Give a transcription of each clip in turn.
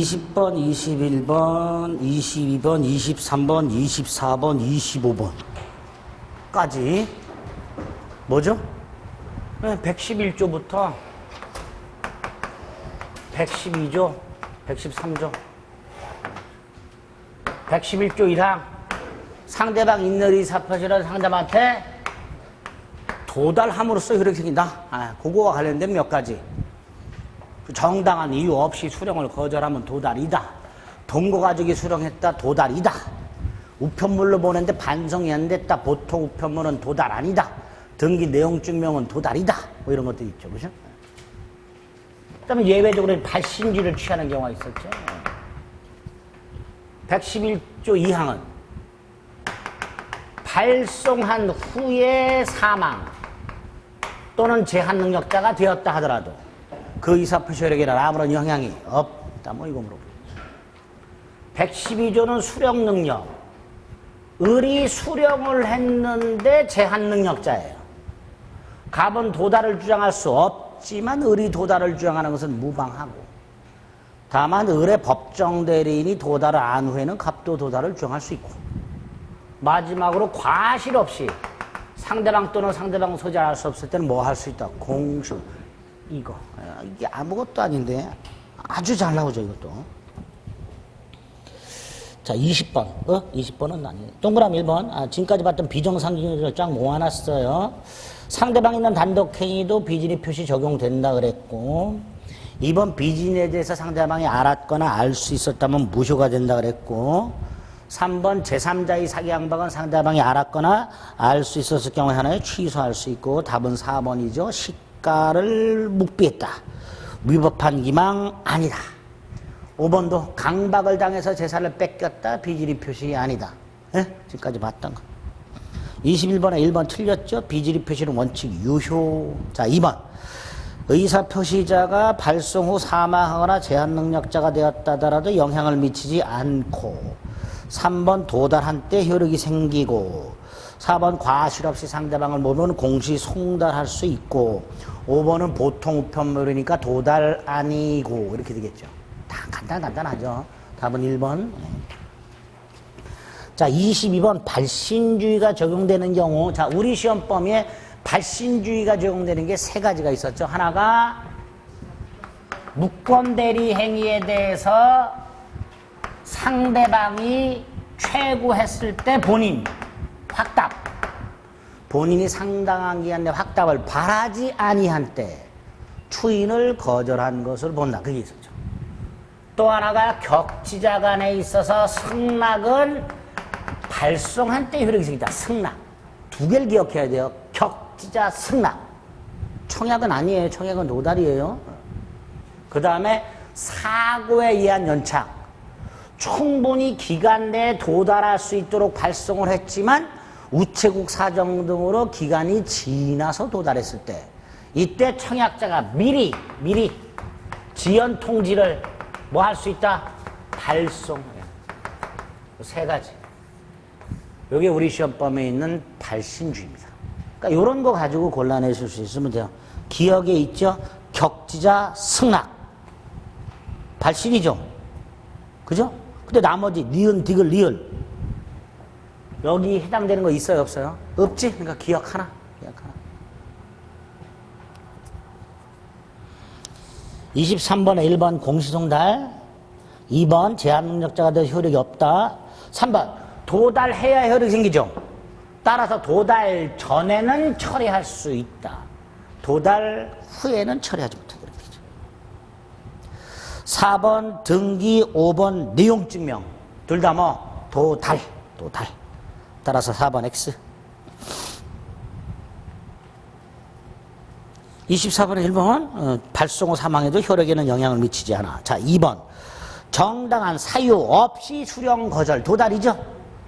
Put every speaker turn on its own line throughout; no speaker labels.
20번, 21번, 22번, 23번, 24번, 25번까지 뭐죠? 111조부터 112조, 113조, 111조 1항 상대방 인너리 사표시를 상대방한테 도달함으로써 이렇게 생긴다. 아, 그거와 관련된 몇 가지. 그 정당한 이유 없이 수령을 거절하면 도달이다. 동거 가족이 수령했다. 도달이다. 우편물로 보냈는데 반성이 안 됐다. 보통 우편물은 도달 아니다. 등기 내용 증명은 도달이다. 뭐 이런 것들이 있죠. 그죠? 그다음에 예외적으로 발신지를 취하는 경우가 있었죠. 111조 2항은 발송한 후에 사망 또는 제한 능력자가 되었다 하더라도 그 의사표시력에는 아무런 영향이 없다. 뭐 이거 물어보죠. 112조는 수령 능력. 을이 수령을 했는데 제한 능력자예요. 갑은 도달을 주장할 수 없지만 을이 도달을 주장하는 것은 무방하고 다만 을의 법정 대리인이 도달을 안 후에는 갑도 도달을 주장할 수 있고 마지막으로 과실 없이 상대방 또는 상대방 소지할 수 없을 때는 뭐 할 수 있다? 공수. 이거. 아, 이게 아무것도 아닌데 아주 잘 나오죠, 이것도. 자, 20번. 어? 20번은 아니에요. 동그라미 1번. 아, 지금까지 봤던 비정상징을 쫙 모아놨어요. 상대방 있는 단독행위도 비진이 표시 적용된다 그랬고, 2번 비진에 대해서 상대방이 알았거나 알 수 있었다면 무효가 된다 그랬고, 3번 제3자의 사기 양박은 상대방이 알았거나 알 수 있었을 경우에 하나에 취소할 수 있고, 답은 4번이죠. 시가를 묵비했다. 위법한 기망 아니다. 5번도 강박을 당해서 재산을 뺏겼다. 비지리 표시 아니다. 예? 지금까지 봤던 거. 21번에 1번 틀렸죠? 비지리 표시는 원칙 유효. 자, 2번. 의사 표시자가 발송 후 사망하거나 제한 능력자가 되었다더라도 영향을 미치지 않고 3번 도달한 때 효력이 생기고 4번 과실 없이 상대방을 모르면 공시 송달할 수 있고 5번은 보통 우편물이니까 도달 아니고 이렇게 되겠죠. 다 간단 간단하죠. 답은 1번. 자, 22번 발신주의가 적용되는 경우 자, 우리 시험 범위에 발신주의가 적용되는 게 세 가지가 있었죠. 하나가 무권 대리 행위에 대해서 상대방이 최고했을 때 본인 확답 본인이 상당한 기간 내 확답을 바라지 아니한 때 추인을 거절한 것을 본다. 그게 있었죠. 또 하나가 격지자 간에 있어서 승낙은 발송한 때 효력이 생긴다. 승낙. 두 개를 기억해야 돼요. 격지자 승낙. 청약은 아니에요. 청약은 노달이에요. 그 다음에 사고에 의한 연착. 충분히 기간 내에 도달할 수 있도록 발송을 했지만 우체국 사정 등으로 기간이 지나서 도달했을 때 이때 청약자가 미리 미리 지연 통지를 뭐 할 수 있다? 발송. 세 가지. 이게 우리 시험범에 있는 발신주의입니다. 그러니까 이런 거 가지고 곤란해질 수 있으면 돼요. 기억에 있죠? 격지자 승낙. 발신이죠. 그죠? 근데 나머지 니은, 디귿, 리을 여기 해당되는 거 있어요, 없어요? 없지? 그러니까 기억 하나. 기억 하나. 23번에 1번 공시송달, 2번 제한능력자가 될 효력이 없다. 3번 도달해야 효력이 생기죠. 따라서 도달 전에는 처리할 수 있다. 도달 후에는 처리하지 되죠. 4번 등기, 5번 내용 증명. 둘 다 뭐 도달, 도달. 따라서 4번 X. 24번에 1번 어, 발송 후 사망에도 혈액에는 영향을 미치지 않아. 자, 2번 정당한 사유 없이 수령 거절 도달이죠.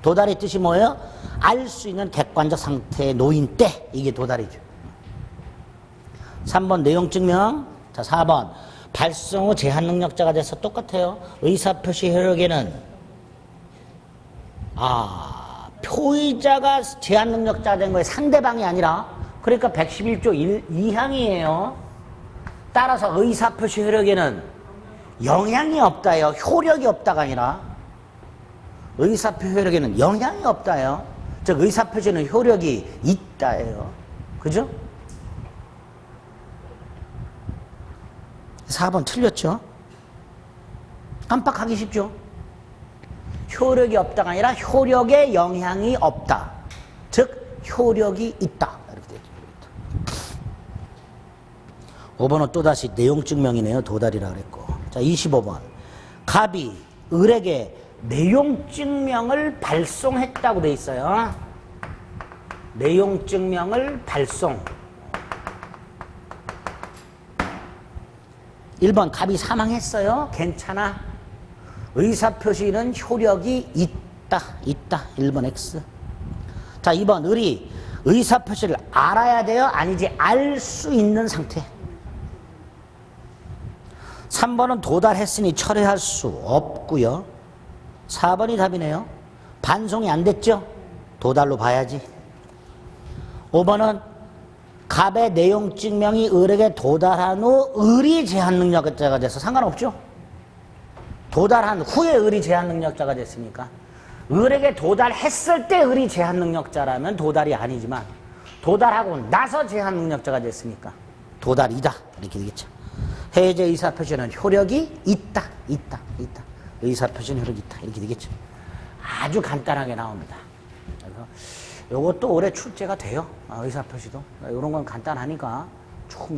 도달의 뜻이 뭐예요? 알 수 있는 객관적 상태에 놓인 때 이게 도달이죠. 3번 내용 증명. 자, 4번 발송 후 제한 능력자가 돼서 똑같아요. 의사 표시 혈액에는 아 표의자가 제한 능력자 된 거예요. 상대방이 아니라 그러니까 111조 1, 2항이에요. 따라서 의사 표시 효력에는 영향이 없다요. 효력이 없다가 아니라 의사표 효력에는 영향이 없다요. 즉 의사표시는 효력이 있다예요. 그죠? 4번 틀렸죠? 깜빡하기 쉽죠? 효력이 없다가 아니라 효력에 영향이 없다. 즉 효력이 있다. 이렇게 되죠. 5번은 또다시 내용 증명이네요. 도달이라 그랬고. 자, 25번. 갑이 을에게 내용 증명을 발송했다고 돼 있어요. 내용 증명을 발송. 1번 갑이 사망했어요. 괜찮아. 의사표시는 효력이 있다. 있다. 1번 X. 자, 2번 을이 의사표시를 알아야 돼요? 아니지 알 수 있는 상태. 3번은 도달했으니 철회할 수 없고요. 4번이 답이네요. 반송이 안 됐죠? 도달로 봐야지. 5번은 갑의 내용 증명이 을에게 도달한 후 을이 제한 능력자가 돼서 상관없죠? 도달한 후에 을이 제한 능력자가 됐으니까 을에게 도달했을 때 을이 제한 능력자라면 도달이 아니지만 도달하고 나서 제한 능력자가 됐으니까 도달이다 이렇게 되겠죠. 해제 의사표시는 효력이 있다, 있다, 있다. 의사표시는 효력이 있다 이렇게 되겠죠. 아주 간단하게 나옵니다. 그래서 이것도 올해 출제가 돼요. 아, 의사표시도 이런 건 간단하니까 충분히.